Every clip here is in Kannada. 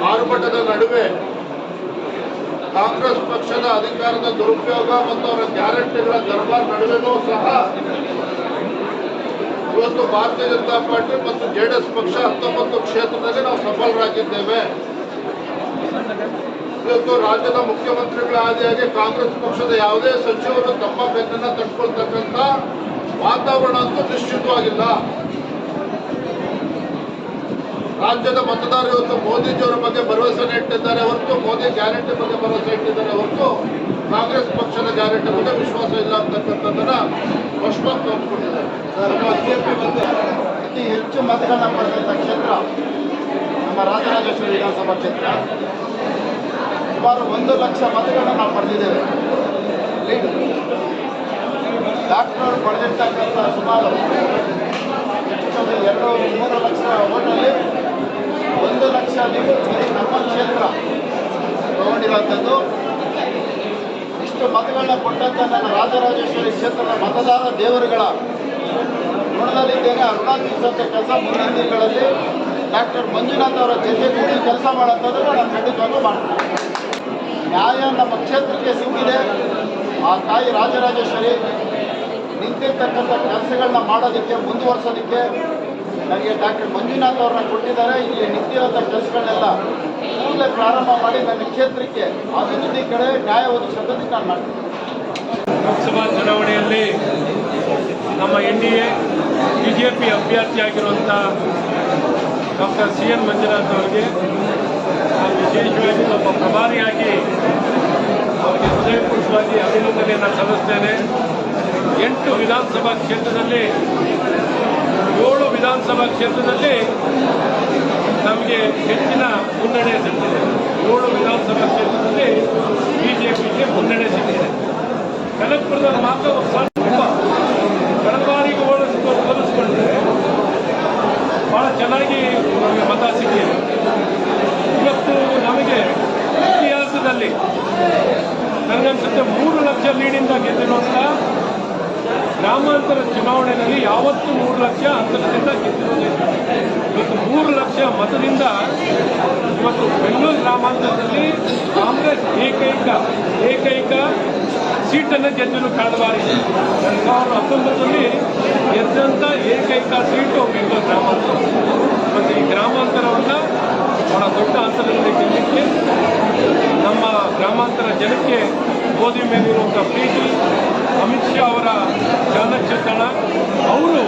ಮಾರುಕಟ್ಟದ ನಡುವೆ ಕಾಂಗ್ರೆಸ್ ಪಕ್ಷದ ಅಧಿಕಾರದ ದುರುಪಯೋಗ ಮತ್ತು ಅವರ ಗ್ಯಾರಂಟಿಗಳ ದರ್ಬಾರ್ ನಡುವೆನೂ ಸಹ ಇವತ್ತು ಭಾರತೀಯ ಜನತಾ ಪಾರ್ಟಿ ಮತ್ತು ಜೆಡಿಎಸ್ ಪಕ್ಷ ಹತ್ತೊಂಬತ್ತು ಕ್ಷೇತ್ರದಲ್ಲಿ ನಾವು ಸಫಲರಾಗಿದ್ದೇವೆ. ಇವತ್ತು ರಾಜ್ಯದ ಮುಖ್ಯಮಂತ್ರಿಗಳ ಆದಿಯಾಗಿ ಕಾಂಗ್ರೆಸ್ ಪಕ್ಷದ ಯಾವುದೇ ಸಚಿವರು ತಮ್ಮ ಬೆನ್ನನ್ನು ತಟ್ಕೊಳ್ತಕ್ಕಂಥ ವಾತಾವರಣ ಅಂತೂ ನಿಶ್ಚಿತವಾಗಿಲ್ಲ. ರಾಜ್ಯದ ಮತದಾರರು ಇವತ್ತು ಮೋದಿಜಿಯವರ ಬಗ್ಗೆ ಭರವಸೆ ಇಟ್ಟಿದ್ದಾರೆ ಹೊರತು ಮೋದಿ ಗ್ಯಾರಂಟಿ ಬಗ್ಗೆ ಭರವಸೆ ಇಟ್ಟಿದ್ದಾರೆ ಹೊರತು ಕಾಂಗ್ರೆಸ್ ಪಕ್ಷದ ಗ್ಯಾರಂಟಿ ಬಗ್ಗೆ ವಿಶ್ವಾಸ ಇಲ್ಲ ಅಂತಕ್ಕಂಥದ್ದನ್ನ ಸ್ಪಷ್ಟವಾಗಿ ತೋರಿಸ್ಕೊಂಡಿದ್ದಾರೆ ಅತಿ ಹೆಚ್ಚು ಮತಗಳನ್ನ ಪಡೆದಂಥ ಕ್ಷೇತ್ರ ನಮ್ಮ ರಾಜರಾಜೇಶ್ವರಿ ವಿಧಾನಸಭಾ ಕ್ಷೇತ್ರ. ಸುಮಾರು ಒಂದು ಲಕ್ಷ ಮತಗಳನ್ನ ನಾವು ಪಡೆದಿದ್ದೇವೆ. ಡಾಕ್ಟರ್ ಪಡೆದಿರ್ತಕ್ಕಂಥ ಸುಮಾರು ಎರಡು ಮೂರು ಲಕ್ಷ ಓಟಲ್ಲಿ ಬರೀ ನಮ್ಮ ಕ್ಷೇತ್ರ ತಗೊಂಡಿರೋಂಥದ್ದು ಇಷ್ಟು ಮತಗಳನ್ನ ಕೊಟ್ಟಂತ ನನ್ನ ರಾಜರಾಜೇಶ್ವರಿ ಕ್ಷೇತ್ರದ ಮತದಾರ ದೇವರುಗಳ ಋಣದಲ್ಲಿದ್ದೇನೆ. ಅರ್ಧ ತೀರಿಸಂತ ಕೆಲಸ ಮುಂದಿನ ದಿನಗಳಲ್ಲಿ ಡಾಕ್ಟರ್ ಮಂಜುನಾಥ್ ಅವರ ಜೊತೆ ಕೂಡಿ ಕೆಲಸ ಮಾಡೋಂಥದ್ದನ್ನು ನಾನು ಖಂಡಿತವಾಗ್ಲೂ ಮಾಡ್ತೀನಿ ನ್ಯಾಯ ನಮ್ಮ ಕ್ಷೇತ್ರಕ್ಕೆ ಸಿಕ್ಕಿದೆ. ಆ ತಾಯಿ ರಾಜರಾಜೇಶ್ವರಿ ನಿಂತಿರ್ತಕ್ಕಂಥ ಕೆಲಸಗಳನ್ನ ಮಾಡೋದಕ್ಕೆ, ಮುಂದುವರ್ಸೋದಕ್ಕೆ ನನಗೆ ಡಾಕ್ಟರ್ ಮಂಜುನಾಥ್ ಅವ್ರನ್ನ ಕೊಟ್ಟಿದ್ದಾರೆ. ಇಲ್ಲಿ ನಿಂತಿರೋಂಥ ಕೆಲಸಗಳನ್ನೆಲ್ಲ ಕೂಡಲೇ ಪ್ರಾರಂಭ ಮಾಡಿ ನನ್ನ ಕ್ಷೇತ್ರಕ್ಕೆ ಅಭಿವೃದ್ಧಿ ಕಡೆ ನ್ಯಾಯ ಸಂಗತಿ ನಾನು ಮಾಡ್ತೀನಿ. ಲೋಕಸಭಾ ಚುನಾವಣೆಯಲ್ಲಿ ನಮ್ಮ N D A B J ಅಭ್ಯರ್ಥಿಯಾಗಿರುವಂಥ doctor C N Manjunath ಅವರಿಗೆ ವಿಶೇಷವಾಗಿ ಒಬ್ಬ ಪ್ರಭಾರಿಯಾಗಿ ಅವರಿಗೆ ಹೃದಯಪೂರ್ವಕವಾಗಿ ಅಭಿನಂದನೆಯನ್ನು ಸಲ್ಲಿಸ್ತೇನೆ. ಎಂಟು ವಿಧಾನಸಭಾ ಕ್ಷೇತ್ರದಲ್ಲಿ ಏಳು ವಿಧಾನಸಭಾ ಕ್ಷೇತ್ರದಲ್ಲಿ ನಮಗೆ ಹೆಚ್ಚಿನ ಮುನ್ನಡೆ ಸಿಕ್ಕಿದೆ ಏಳು ವಿಧಾನಸಭಾ ಕ್ಷೇತ್ರದಲ್ಲಿ ಬಿಜೆಪಿಗೆ ಮುನ್ನಡೆ ಸಿಕ್ಕಿದೆ ಕನಕಪುರದಲ್ಲಿ ಮಾತ್ರ ಸ್ವಲ್ಪ ಕಳೆದ ಹೋಲಿಸ್ಕೊ ಹೋಲಿಸ್ಕೊಂಡ್ರೆ ಭಾಳ ಚೆನ್ನಾಗಿ ನಮಗೆ ಮತ ಸಿಕ್ಕಿದೆ ಇವತ್ತು ನಮಗೆ ಇತಿಹಾಸದಲ್ಲಿ ನನಗನ್ಸುತ್ತೆ ಮೂರು ಲಕ್ಷ ಲೀಡಿಂದ ಗೆದ್ದಿರುವಂಥ ಗ್ರಾಮಾಂತರ ಚುನಾವಣೆಯಲ್ಲಿ ಯಾವತ್ತು ಮೂರು ಲಕ್ಷ ಅಂತರದಿಂದ ಗೆದ್ದಿರುವುದಿಲ್ಲ ಇವತ್ತು ಮೂರು ಲಕ್ಷ ಮತದಿಂದ ಇವತ್ತು ಬೆಂಗಳೂರು ಗ್ರಾಮಾಂತರದಲ್ಲಿ ಕಾಂಗ್ರೆಸ್ ಏಕೈಕ ಏಕೈಕ ಸೀಟನ್ನು ಗೆದ್ದಿರು ಕಳೆದ ಬಾರಿ ಎರಡು ಸಾವಿರದ ಹತ್ತೊಂಬತ್ತರಲ್ಲಿ ಗೆದ್ದಂಥ ಏಕೈಕ ಸೀಟು ಬೆಂಗಳೂರು ಗ್ರಾಮಾಂತರ. ಮತ್ತು ಈ ಗ್ರಾಮಾಂತರವನ್ನು ಬಹಳ ದೊಡ್ಡ ಅಂತರದಲ್ಲಿ ಗೆಲ್ಲಿಕ್ಕೆ ನಮ್ಮ ಗ್ರಾಮಾಂತರ ಜನಕ್ಕೆ ಮೋದಿ ಮೇಲಿರುವಂಥ ಪ್ರೀತಿ ಅಮಿತ್ ಶಾ ಅವರ ಚಲನಚಿತ್ರಣ. ಅವರು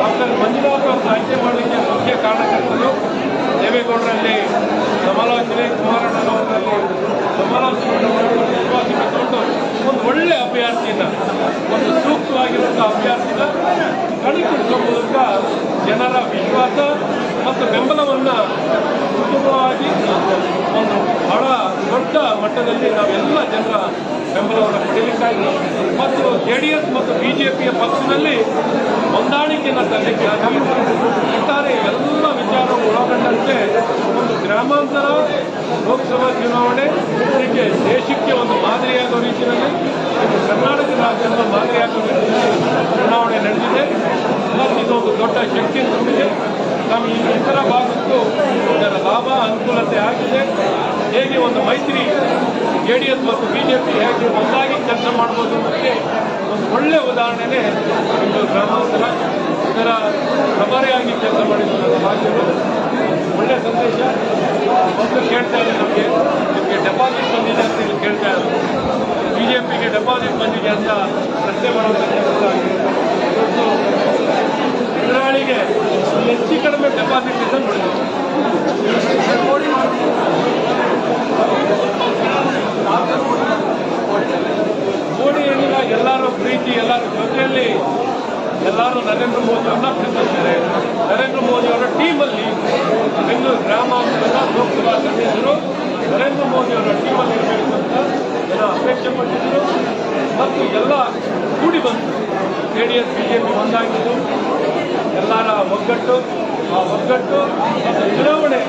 ಡಾಕ್ಟರ್ ಮಂಜುನಾಥ್ ಅವ್ರನ್ನ ಆಯ್ಕೆ ಮಾಡಲಿಕ್ಕೆ ಮುಖ್ಯ ಕಾರಣಕರ್ತರು. ದೇವೇಗೌಡರಲ್ಲಿ ಸಮಾಲೋಚನೆ, ಕುಮಾರಣ್ಣನವರಲ್ಲಿ ಸಮಾಲೋಚನೆ ವಿಶ್ವಾಸಕ್ಕೆ ತಗೊಂಡು ಒಂದು ಒಳ್ಳೆ ಅಭ್ಯರ್ಥಿನ, ಒಂದು ಸೂಕ್ತವಾಗಿರುವಂಥ ಅಭ್ಯರ್ಥಿನ ಕಣಿಕೊಡಿಸೋ ಮೂಲಕ ಜನರ ವಿಶ್ವಾಸ ಮತ್ತು ಬೆಂಬಲವನ್ನು ಉತ್ತಮವಾಗಿ ಒಂದು ಬಹಳ ದೊಡ್ಡ ಮಟ್ಟದಲ್ಲಿ ನಾವೆಲ್ಲ ಜನರ ಬೆಂಬಲವನ್ನು ಪಡೆಯಲಿಕ್ಕಾಗಿ ಮತ್ತು ಜೆ ಡಿ ಎಸ್ ಮತ್ತು ಬಿ ಜೆ ಪಿಯ ಪಕ್ಷದಲ್ಲಿ ಹೊಂದಾಣಿಕೆಯನ್ನು ತರಲಿಕ್ಕೆ ಆಗಿದೆ. ಒಟ್ಟಾರೆ ಎಲ್ಲ ವಿಚಾರ ಒಳಗೊಂಡಂತೆ ಒಂದು ಗ್ರಾಮಾಂತರ ಲೋಕಸಭಾ ಚುನಾವಣೆ, ಇದಕ್ಕೆ ದೇಶಕ್ಕೆ ಒಂದು ಮಾದರಿಯಾಗುವ ರೀತಿಯಲ್ಲಿ ಕರ್ನಾಟಕ ರಾಜ್ಯದ ಮಾದರಿಯಾಗುವ ರೀತಿಯಲ್ಲಿ ಚುನಾವಣೆ ನಡೆದಿದೆ ಮತ್ತು ಇದೊಂದು ದೊಡ್ಡ ಶಕ್ತಿ ತುಂಬಿದೆ ನಮ್ಮ ಈ ಇತರ ಭಾಗಕ್ಕೂ ಇದರ ಲಾಭ ಅನುಕೂಲತೆ ಆಗಿದೆ ಹೇಗೆ ಒಂದು ಮೈತ್ರಿ ಜೆ ಡಿ ಎಸ್ ಮತ್ತು ಬಿ ಹೇಗೆ ಒಂದಾಗಿ ಕೆಲಸ ಮಾಡ್ಬೋದು ಅನ್ನೋದಕ್ಕೆ ಒಂದು ಒಳ್ಳೆ ಉದಾಹರಣೆನೇ ಒಂದು ಗ್ರಾಮಾಂತರ, ಇದರ ಪ್ರಭಾರಿಯಾಗಿ ಕೆಲಸ ಮಾಡಿದ ನನ್ನ ಭಾಗ್ಯಗಳು ಒಳ್ಳೆ ಸಂದೇಶ. ಮೊದಲು ಕೇಳ್ತಾ ಇದೆ ನಮಗೆ. ನಿಮಗೆ ಡೆಪಾಸಿಟ್ ಬಂದಿದೆ ಅಂತ ಇಲ್ಲಿ ಕೇಳ್ತಾ ಇದ್ದಾರೆ. ಬಿ ಜೆ ಪಿಗೆ ಡೆಪಾಸಿಟ್ ಬಂದಿದೆ ಅಂತ ಪ್ರಶ್ನೆ ಮಾಡೋದಕ್ಕೆ ಎದುರಾಳಿಗೆ ಹೆಚ್ಚು ಕಡಿಮೆ ಡೆಪಾಸಿಟ್ ಇದೆ ನೋಡಿದೆ ಮೋದಿ ಏನಿಲ್ಲ ಎಲ್ಲರೂ ಪ್ರೀತಿ, ಎಲ್ಲರ ಜೊತೆಯಲ್ಲಿ ಎಲ್ಲರೂ ನರೇಂದ್ರ ಮೋದಿ ಅವ್ರನ್ನ ನರೇಂದ್ರ ಮೋದಿ ಅವರ ಟೀಮಲ್ಲಿ ಬೆಂಗಳೂರು ಗ್ರಾಮಾಂತರ ಲೋಕಸಭಾ ಸದಸ್ಯರು ನರೇಂದ್ರ ಮೋದಿ ಅವರ ಟೀಮಲ್ಲಿ ಇರಬೇಕು ಅಂತ ಜನ ಅಪೇಕ್ಷೆ ಪಟ್ಟಿದ್ದರು. ಮತ್ತು ಎಲ್ಲ ಕೂಡಿ ಬಂತು J D S B J P ಒಂದಾಗಿದ್ದು, ಎಲ್ಲರ ಒಗ್ಗಟ್ಟು, ಆ ಒಗ್ಗಟ್ಟು ಚುನಾವಣೆ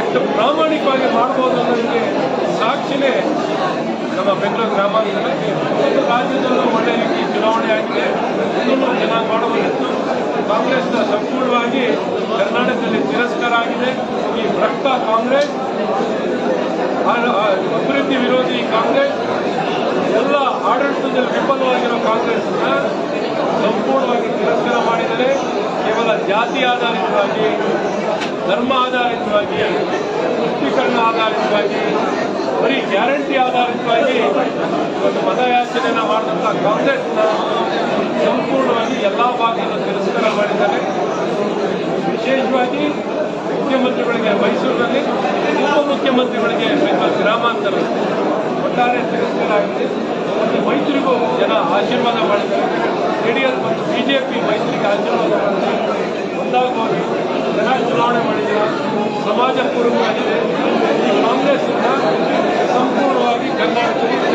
ಎಷ್ಟು ಪ್ರಾಮಾಣಿಕವಾಗಿ ಮಾಡ್ಬೋದು ಅನ್ನೋದಕ್ಕೆ ಸಾಕ್ಷಿನೇ ನಮ್ಮ ಬೆಂಗಳೂರು ಗ್ರಾಮಾಂತರ ಮತ್ತು ರಾಜ್ಯದಲ್ಲೂ ಒಳ್ಳೆ ರೀತಿ ಚುನಾವಣೆ ಆಗಿದೆ. ಇನ್ನೂ ಜನ ಮಾಡುವುದಿತ್ತು ಕಾಂಗ್ರೆಸ್ನ ಸಂಪೂರ್ಣವಾಗಿ ಕರ್ನಾಟಕದಲ್ಲಿ ತಿರಸ್ಕಾರ ಆಗಿದೆ. ಈ ಭ್ರಷ್ಟ ಕಾಂಗ್ರೆಸ್ ಅಭಿವೃದ್ಧಿ ವಿರೋಧಿ ಕಾಂಗ್ರೆಸ್, ಎಲ್ಲ ಆಡಳಿತದಲ್ಲಿ ವಿಫಲವಾಗಿರೋ ಕಾಂಗ್ರೆಸ್ನ ಸಂಪೂರ್ಣವಾಗಿ ತಿರಸ್ಕಾರ ಮಾಡಿದರೆ ಕೇವಲ ಜಾತಿ ಆಧಾರಿತವಾಗಿ, ಧರ್ಮ ಆಧಾರಿತವಾಗಿ, ಪುಷ್ಟೀಕರಣ ಆಧಾರಿತವಾಗಿ ಬರೀ ಗ್ಯಾರಂಟಿ ಆಧಾರಿತವಾಗಿ ಒಂದು ಮತಯಾಚನೆಯನ್ನು ಮಾಡಿದಂಥ ಕಾಂಗ್ರೆಸ್ನ ಸಂಪೂರ್ಣವಾಗಿ ಎಲ್ಲ ಭಾಗವನ್ನು ತಿರಸ್ಕಾರ ಮಾಡಿದ್ದಾರೆ. ವಿಶೇಷವಾಗಿ ಮುಖ್ಯಮಂತ್ರಿಗಳಿಗೆ ಮೈಸೂರಿನಲ್ಲಿ, ಉಪಮುಖ್ಯಮಂತ್ರಿಗಳಿಗೆ ಗ್ರಾಮಾಂತರ ಒಟ್ಟಾರೆ ತಿರಸ್ಕಾರ ಆಗಿದೆ. ಮತ್ತು ಮೈತ್ರಿಗೂ ಜನ ಆಶೀರ್ವಾದ ಮಾಡಿದ್ದಾರೆ. ಜೆ ಡಿ ಎಸ್ ಮತ್ತು ಬಿ ಜೆ ಪಿ ಮೈತ್ರಿಗೆ ಆಶೀರ್ವಾದ ಮಾಡಿದ್ದಾರೆ. ಜನ ಚುನಾವಣೆ ಮಾಡಿದ್ದಾರೆ. ಸಮಾಜ Thank you.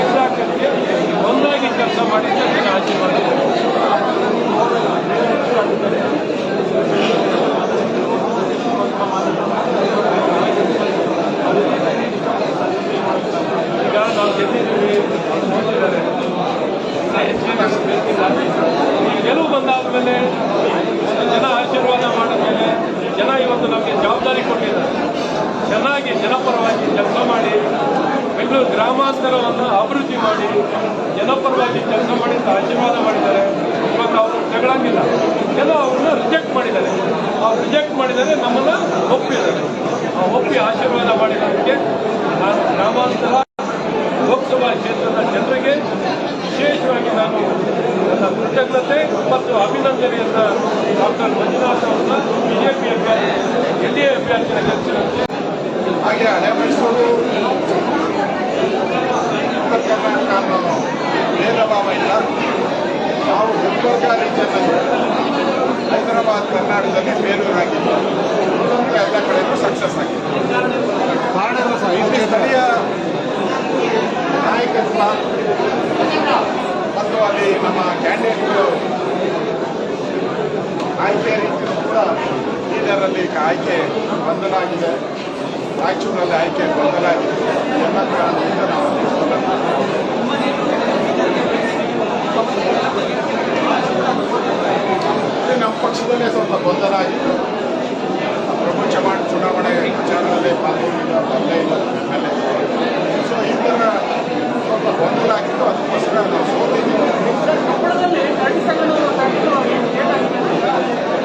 ಜನಪರವಾಗಿ ಕೆಲಸ ಮಾಡಿ ಆಶೀರ್ವಾದ ಮಾಡಿದ್ದಾರೆ ಇವತ್ತು ಅವರು ತಗೊಳಂಗಿಲ್ಲ. ಕೆಲವು ಅವ್ರನ್ನ ರಿಜೆಕ್ಟ್ ಮಾಡಿದ್ದಾರೆ. ಅವ್ರು ರಿಜೆಕ್ಟ್ ಮಾಡಿದರೆ ನಮ್ಮನ್ನು ಒಪ್ಪಿದ್ದಾರೆ. ಆ ಒಪ್ಪಿ ಆಶೀರ್ವಾದ ಮಾಡಿದ್ದಕ್ಕೆ ನಾನು ಗ್ರಾಮಾಂತರ ಲೋಕಸಭಾ ಕ್ಷೇತ್ರದ ಜನರಿಗೆ ವಿಶೇಷವಾಗಿ ನಾನು ನನ್ನ ಕೃತಜ್ಞತೆ ಮತ್ತು ಅಂತ ಡಾಕ್ಟರ್ ಮಂಜುನಾಥ್ ಅವರನ್ನ ಬಿಜೆಪಿ ಅಭ್ಯರ್ಥಿ ಎನ್ ಡಿ ಎ ಅಭ್ಯರ್ಥಿಯ ಹಾಗೆ ಹಳೆ ಮೈಸೂರು ಉತ್ತರ ಕರ್ನಾಟಕ ಅನ್ನೋ ಭೇದ ಭಾವ ಇಲ್ಲ ನಾವು ರೀತಿಯಲ್ಲಿ ಹೈದರಾಬಾದ್, ಕರ್ನಾಟಕದಲ್ಲಿ ಬೇಲೂರಾಗಿದ್ದು ಎಲ್ಲ ಕಡೆಯೂ ಸಕ್ಸಸ್ ಆಗಿದೆ ಸ್ಥಳೀಯ ನಾಯಕತ್ವ ಮತ್ತು ಅಲ್ಲಿ ನಮ್ಮ ಕ್ಯಾಂಡಿಡೇಟ್ಗಳು ಆಯ್ಕೆ ರೀತಿಯೂ ಕೂಡ ಇದರಲ್ಲಿ ಆಯ್ಕೆ ಬದಲಾಗಿದೆ ರಾಯಚೂರಲ್ಲಿ ಆಯ್ಕೆ ಬದಲಾಗಿದೆ ಎಲ್ಲ ಕಾರಣದಿಂದ ನಾವು. ನಮ್ಮ ಪಕ್ಷದಲ್ಲೇ ಸ್ವಲ್ಪ ಗೊಂದಲ ಆಗಿತ್ತು ಪ್ರಪಂಚ ಮಾಡಿ ಚುನಾವಣೆ ಎಂ ಎಲ್ ಎ ಸೊ ಥರ ಸ್ವಲ್ಪ ಗೊಂದಲ ಆಗಿತ್ತು. ಅದಕ್ಕೋಸ್ಕರ ನಾವು ಸೋತಿದ್ದೀವಿ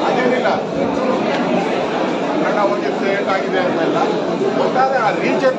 ಅದೇನಿಲ್ಲ. ಕನ್ನಡ ಹೋಗಿ ಲೇಟ್ ಆಗಿದೆ ಅಂತೆಲ್ಲ ಒಟ್ಟಾರೆ ಆ ರೀಜನ್